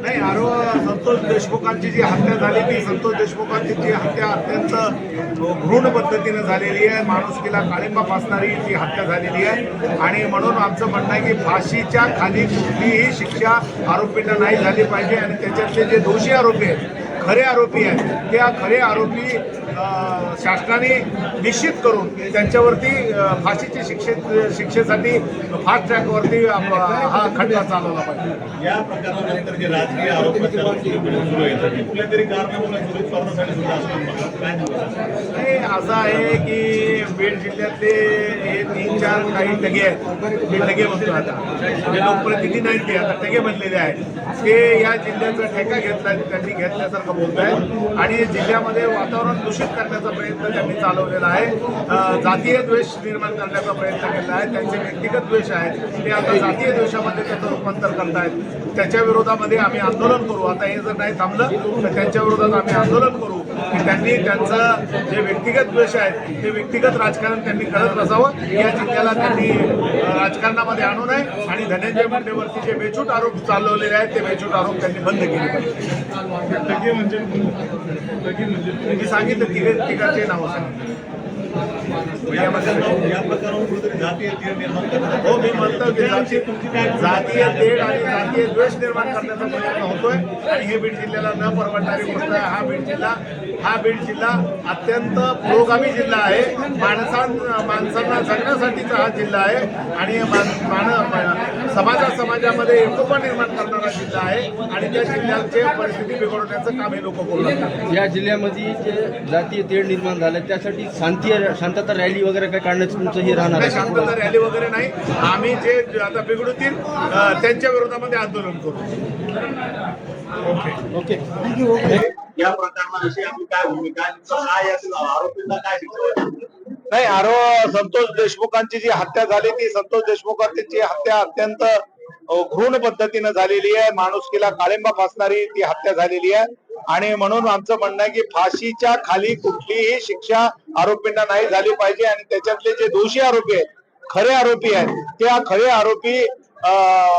नाही आरो संतोष देशमुखांची जी हत्या झाली ती संतोष देशमुखांची जी हत्या अत्यंत भ्रूण पद्धतीनं झालेली आहे माणुसकीला काळिंबा फासणारी जी हत्या झालेली आहे. आणि म्हणून आमचं म्हणणं आहे की फाशीच्या खाली कुठलीही शिक्षा आरोपींना नाही झाली पाहिजे आणि त्याच्यातले जे दोषी आरोपी आहेत खरे आरोपी आहेत. त्या खरे आरोपी शासनाने निश्चित करून त्यांच्यावरती फाशीची शिक्षे शिक्षेसाठी फास्ट ट्रॅकवरती हा खटला चालवला पाहिजे. या प्रकारानंतर जे राजकीय आरोप सुरू आहेत. कुठल्या तरी कारणामुळे सुरू करण्यासाठी सुद्धा असं म्हणतात. काय म्हणतात नाही असं आहे की बीड जिल्ह्यातले हे तीन चार काही टगे आहेत. मी टगे म्हणतो आता. म्हणजे जे लोकप्रतिनिधी नाही ते आता टगे बनलेले आहेत. ते या जिल्ह्याचा ठेका घेतला त्यांनी घेतल्यासारखं बोलत आहेत आणि जिल्ह्यामध्ये वातावरण दूषित करण्याचा प्रयत्न त्यांनी चालवलेला आहे. जातीय द्वेष निर्माण करण्याचा प्रयत्न केला आहे. त्यांचे व्यक्तिगत द्वेष आहेत. ते आता जातीय द्वेषामध्ये त्याचं रूपांतर करतायत. त्याच्या विरोधामध्ये आम्ही आंदोलन करू. आता हे जर नाही थांबलं तर त्यांच्या विरोधात आम्ही आंदोलन करू. की त्यांनी त्यांचं जे व्यक्तिगत द्वेष आहेत ते व्यक्तिगत राजकारण त्यांनी करत नसावं. या जिल्ह्याला त्यांनी राजकारणामध्ये आणू नये. आणि धनंजय मुंडेवरती जे बेछूट आरोप चालवलेले आहेत ते बेछूट आरोप त्यांनी बंद केले पाहिजे टगे म्हणजे टगे म्हणजे मी सांगितलं तिघे तिघांचे नावं हो मी म्हणतो की जातीय जातीय तेढ आणि जातीय द्वेष निर्माण करण्याचा प्रयत्न होतोय. आणि हे बीड जिल्ह्याला न परवडणारी गोष्ट आहे. हा बीड जिल्हा हा बीड जिल्हा अत्यंत पुरोगामी जिल्हा आहे. माणसां माणसांना जगण्यासाठीचा हा जिल्हा आहे. आणि मान- समाजा समाजामध्ये एकोपा निर्माण करणारा जिल्हा आहे. आणि त्या जिल्ह्याचे परिस्थिती बिघडवण्याचं काम हे लोक या जिल्ह्यामध्ये जे जातीय तेढ निर्माण झालं त्यासाठी शांती शांतता रॅली वगैरे काय काढण्याचं तुमचं हे राहणार शांतता रॅली वगैरे नाही. आम्ही जे आता बिघडवतील अ, त्यांच्या विरोधामध्ये आंदोलन करू. या प्रकरणाविषयी आपली काय भूमिका आहे? काय यातील आरोपींना काय? नाही आरो संतोष देशमुखांची जी हत्या झाली ती संतोष देशमुखांची हत्या अत्यंत घृण पद्धतीनं झालेली आहे. माणुसकीला काळिंबा फासणारी ती हत्या झालेली आहे. आणि म्हणून आमचं म्हणणं आहे की फाशीच्या खाली कुठलीही शिक्षा आरोपींना नाही झाली पाहिजे. आणि त्याच्यातले जे दोषी आरोपी आहेत खरे आरोपी आहेत त्या खरे आरोपी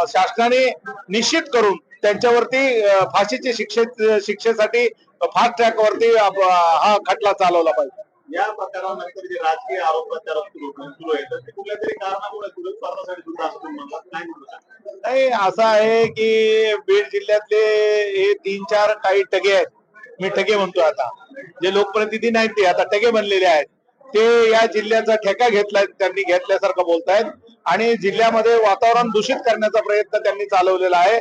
शासनाने निश्चित करून त्यांच्यावरती फाशीची शिक्षे शिक्षेसाठी फास्ट ट्रॅकवरती हा खटला चालवला पाहिजे. या प्रकारानंतर जे राजकीय आरोप प्रत्यारोप सुरू आहेत ते कुठल्या तरी कारणामुळे सुरू करण्यासाठी सुद्धा म्हणतात. काय म्हणतात नाही असं आहे की बीड जिल्ह्यातले हे तीन चार काही टगे आहेत. मी टगे म्हणतो आता. जे लोकप्रतिनिधी नाहीत ते आता टगे बनलेले आहेत. ते या जिल्ह्याचा ठेका घेतला त्यांनी घेतल्यासारखं बोलतायत. आणि जिल्ह्यामध्ये वातावरण दूषित करण्याचा प्रयत्न त्यांनी चालवलेला आहे.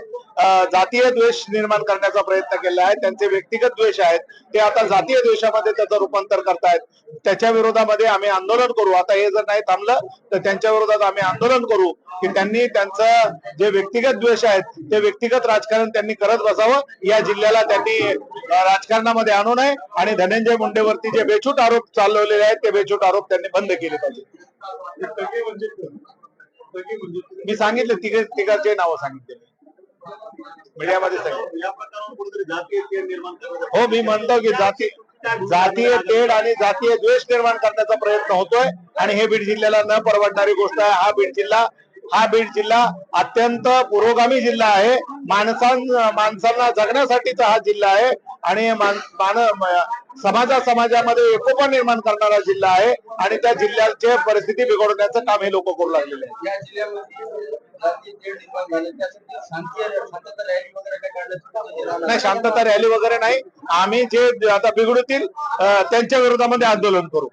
जातीय द्वेष निर्माण करण्याचा प्रयत्न केला आहे. त्यांचे व्यक्तिगत द्वेष आहेत. ते आता जातीय द्वेषामध्ये त्याचं रूपांतर करतायत. त्याच्या विरोधामध्ये आम्ही आंदोलन करू. आता हे जर नाही थांबलं तर त्यांच्या विरोधात आम्ही आंदोलन करू की त्यांनी त्यांचं जे व्यक्तिगत द्वेष आहेत ते व्यक्तिगत राजकारण त्यांनी करत बसावं. या जिल्ह्याला त्यांनी राजकारणामध्ये आणू नये आणि धनंजय मुंडेवरती जे बेछूट आरोप चालवलेले आहेत ते बेछूट आरोप त्यांनी बंद केले पाहिजे म्हणजे म्हणजे मी सांगितलं तिघे तिघांचे नावं सांगितले. मीडियामध्ये हो मी म्हणतो की जाती जातीय तेढ आणि जातीय द्वेष निर्माण करण्याचा प्रयत्न होतोय आणि हे बीड जिल्ह्याला न परवडणारी गोष्ट आहे. हा बीड जिल्हा हा बीड जिल्हा अत्यंत पुरोगामी जिल्हा आहे. माणसां माणसांना जगण्यासाठीचा हा जिल्हा आहे आणि मान- समाजा समाजामध्ये एकोपा निर्माण करणारा जिल्हा आहे आणि त्या जिल्ह्याचे परिस्थिती बिघडवण्याचं काम हे लोक करू लागलेले आहे नाही शांतता रॅली वगैरे नाही. आम्ही जे आता बिघडतील त्यांच्या विरोधामध्ये आंदोलन करू.